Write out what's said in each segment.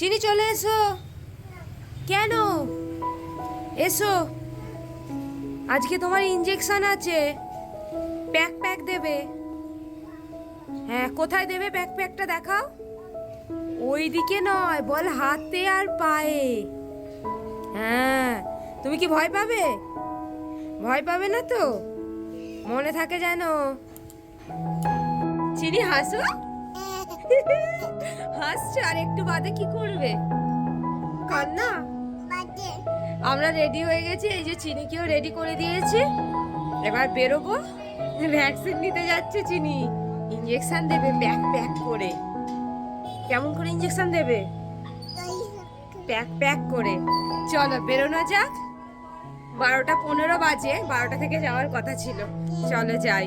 চিনি চলে এসো। কেন? এসো। আজকে তোমার ইঞ্জেকশন আছে। প্যাক প্যাক দেবে। হ্যাঁ কোথায় দেবে প্যাক প্যাকটা দেখাও। ওই দিকে নয়, বল হাতে আর পায়ে। হ্যাঁ তুমি কি ভয় পাবে? ভয় পাবে না তো? মনে থাকে জানো চিনি হাসো? হাসছো আর একটু বাদে কি করবে? কান্না আমরা রেডি হয়ে গেছি এই যে চিনিকেও রেডি করে দিয়েছি। এবার বেরোবো। ভ্যাকসিন নিতে যাচ্ছে চিনি। ইঞ্জেকশন দেবে প্যাক প্যাক করে। কেমন করে ইঞ্জেকশন দেবে? প্যাক প্যাক করে। চলো বেরোনো যাক। বারোটা পনেরো বাজে বারোটা থেকে যাওয়ার কথা ছিল। চলো যাই।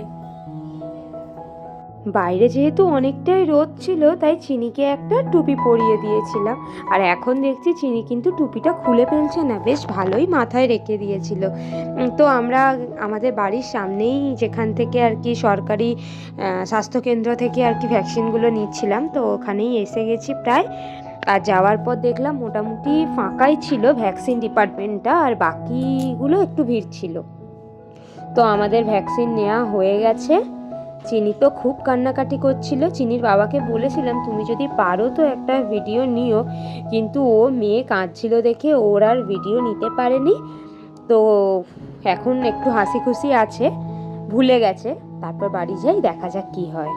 বাইরে যেহেতু অনেকটাই রোদ ছিল, তাই চিনিকে একটা টুপি পরিয়ে দিয়েছিলাম। আর এখন দেখছি চিনি কিন্তু টুপিটা খুলে ফেলছে না, বেশ ভালোই মাথায় রেখে দিয়েছিল। তো আমরা আমাদের বাড়ির সামনেই যেখান থেকে আর কি সরকারি স্বাস্থ্যকেন্দ্র থেকে আর কি ভ্যাকসিনগুলো নিচ্ছিলাম, তো ওখানেই এসে গেছি প্রায়। আর যাওয়ার পর দেখলাম মোটামুটি ফাঁকাই ছিল ভ্যাকসিন ডিপার্টমেন্টটা, আর বাকিগুলো একটু ভিড় ছিল। তো আমাদের ভ্যাকসিন নেওয়া হয়ে গেছে। চিনি তো খুব কান্নাকাটি করছিল। চিনির বাবাকে বলেছিলাম, তুমি যদি পারো তো একটা ভিডিও নিও। কিন্তু ও মেয়ে কাঁদছিল দেখে, ওর আর ভিডিও নিতে পারেনি। তো এখন একটু হাসি খুশি আছে, ভুলে গেছে। তারপর বাড়ি যাই, দেখা যাক কি হয়।